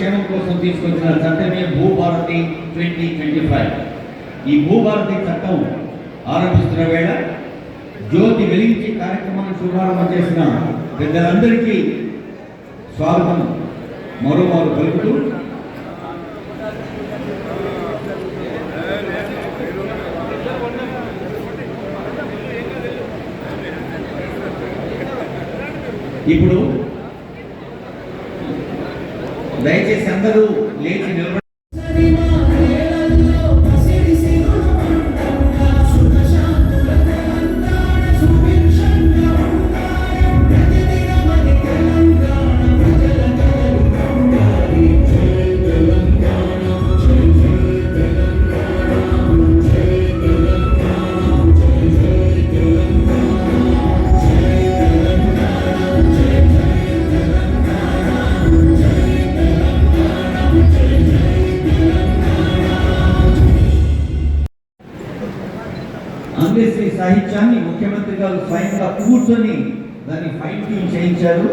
తీసుకొచ్చిన చట్టమే Bhubharati twenty twenty five. ఈ భూభారతి చట్టం ఆరంభిస్తున్న వేళ జ్యోతి వెలిగించి కార్యక్రమాన్ని శుభారంభం చేసిన పెద్దలందరికీ స్వాగతం. మరోమారు పలుకుతూ ఇప్పుడు దయచేసి అందరూ లేచి నిలబడి సాహిత్యాన్ని ముఖ్యమంత్రి గారు స్వయంగా కూర్చొని దాన్ని ఫైన్ ట్యూన్ చేయించారు.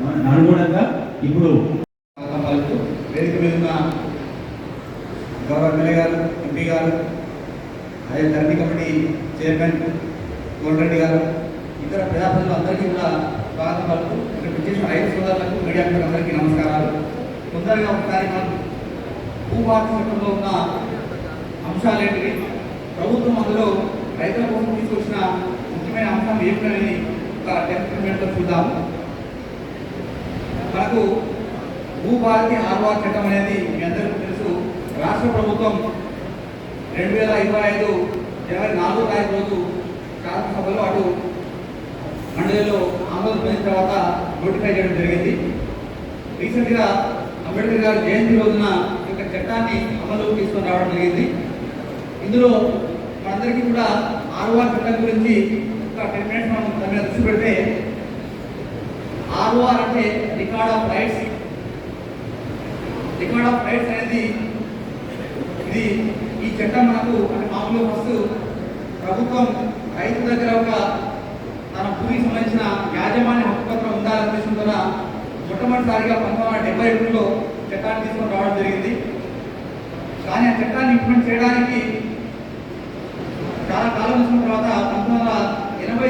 మన అనుగుణంగా ఇప్పుడు వేదిక మీద ఉన్న గౌరవ ఎమ్మెల్యే గారు ఎంపీ గారు అదే ధరణి కమిటీ చైర్మన్ కోనరెడ్డి గారు ఇతర ప్రజాప్రతినిధులు అందరికీ కూడా స్వాగతం పలుకు ఇక్కడ విచ్చేసిన ఐదు సోదరులకు మీడియా అందరికీ నమస్కారాలు. తొందరగా ఒకసారి మనం భూభారత చట్టంలో ఉన్న అంశాలేంటివి ప్రభుత్వం అందులో రైతుల కోసం తీసుకొచ్చిన ముఖ్యమైన అంశం ఏమిటనేది ఒక టెన్ మినిట్లో చూద్దాము. మనకు భూభారతి ఆర్వార్ చట్టం అనేది మీ అందరికీ తెలుసు. రాష్ట్ర ప్రభుత్వం రెండు వేల ఇరవై ఐదు జనవరి నాలుగో తారీఖు రోజు శాసనసభలో అటు మండలిలో ఆమోదం పొందిన తర్వాత నోటిఫై చేయడం జరిగింది. రీసెంట్గా అంబేద్కర్ గారు జయంతి రోజున ఈ యొక్క చట్టాన్ని అమలులోకి తీసుకొని రావడం జరిగింది. ఇందులో అందరికీ కూడా ఆర్ఓఆర్ చట్టం గురించి ఒక టెన్ మినిట్స్ మనం దాని దృష్టి పెడితే ఆర్ఓఆర్ అంటే record of rights record of rights అనేది ఇది ఈ చట్టం మనకు అంటే మామూలుగా ఫస్ట్ ప్రభుత్వం రైతు దగ్గర ఒక తన భూమికి సంబంధించిన యాజమాన్య హక్కుపత్రం ఉండాలని ఉండాలనే ఉద్దేశంతో మొట్టమొదటిసారిగా పంతొమ్మిది వందల డెబ్బై రెండులో చట్టాన్ని తీసుకొని రావడం జరిగింది. కానీ ఆ చట్టాన్ని ఇంప్లిమెంట్ చేయడానికి చాలా కాలం వచ్చిన తర్వాత పంతొమ్మిది వందల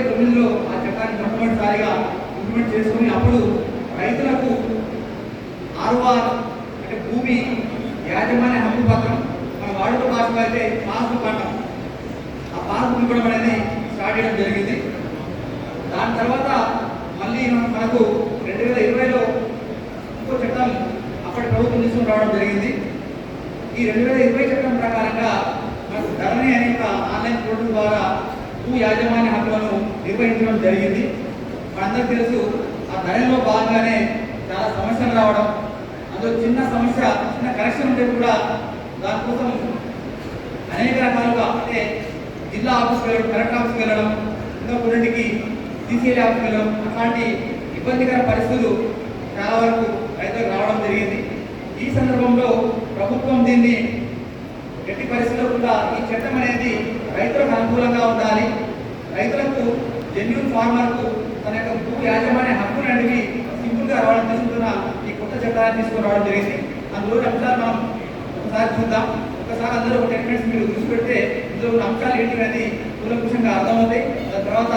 ఇరవై తొమ్మిదిలో ఆ చట్టాన్ని మొట్టమొదటిసారిగా ఇంప్లిమెంట్ చేసుకుని అప్పుడు రైతులకు ఆర్వార్ అంటే భూమి యాజమాన్య హక్కు పత్రం మన వాడుక భాషలో అయితే పాస్బుక్ అంటాం ఆ పాస్బుక్ ఇవ్వడం అనేది స్టార్ట్ చేయడం జరిగింది. దాని తర్వాత మళ్ళీ మన- మనకు రెండు వేల ఇరవైలో ఇంకో చట్టం అప్పటి ప్రభుత్వం తీసుకుని రావడం జరిగింది. ఈ రెండు వేల ఇరవై చట్టం ప్రకారంగా మనకు ధరణి అనే ఒక ఆన్లైన్ పోర్టల్ ద్వారా భూ యాజమాన్య హక్కులను నిర్వహించడం జరిగింది. మనందరికీ తెలుసు ఆ ధరలో భాగంగానే చాలా సమస్యలు రావడం అందులో చిన్న సమస్య చిన్న కరెక్షన్ ఉంటే కూడా దానికోసం అనేక రకాలుగా అంటే జిల్లా ఆఫీస్కి వెళ్ళడం కలెక్టర్ ఆఫీస్కి వెళ్ళడం ఇంకా కొన్నింటికి సీసీఎల్ ఆఫీస్కి వెళ్ళడం అట్లాంటి ఇబ్బందికర పరిస్థితులు చాలా వరకు రైతులకు రావడం జరిగింది. ఈ సందర్భంలో ప్రభుత్వం దీన్ని ఎట్టి పరిస్థితుల్లో కూడా ఈ చట్టం అనేది రైతులకు అనుకూలంగా ఉండాలి. రైతులకు జెన్యున్ ఫార్మర్కు తన యొక్క భూ యాజమాన్య హక్కును అడిగి సింపుల్గా రావడం తీసుకున్న ఈ కొత్త చట్టాన్ని తీసుకురావడం జరిగింది. అందులో అంశాలు మనం ఒకసారి చూద్దాం. ఒకసారి అందరూ ఒక టెన్ మినిట్స్ మీరు దృష్టి పెడితే ఇందులో ఉన్న అంశాలు ఏంటి అనేది కూలంకుషంగా అర్థమవుతాయి. దాని తర్వాత